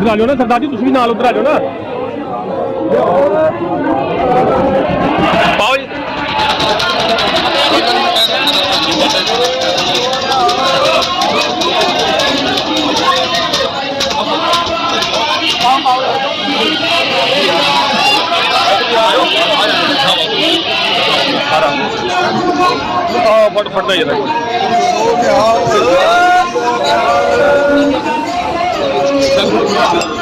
ਉਧਰ ਆ ਜਾਓ ਨਾ ਸਰਦਾਰ ਜੀ ਤੁਸੀਂ ਵੀ ਨਾਲ ਉਧਰ ਆ ਜਾਓ ਨਾ। ਪਾਓ ਜੀ। ਆ ਫਟ ਫਟਦਾ ਹੀ ਹੈ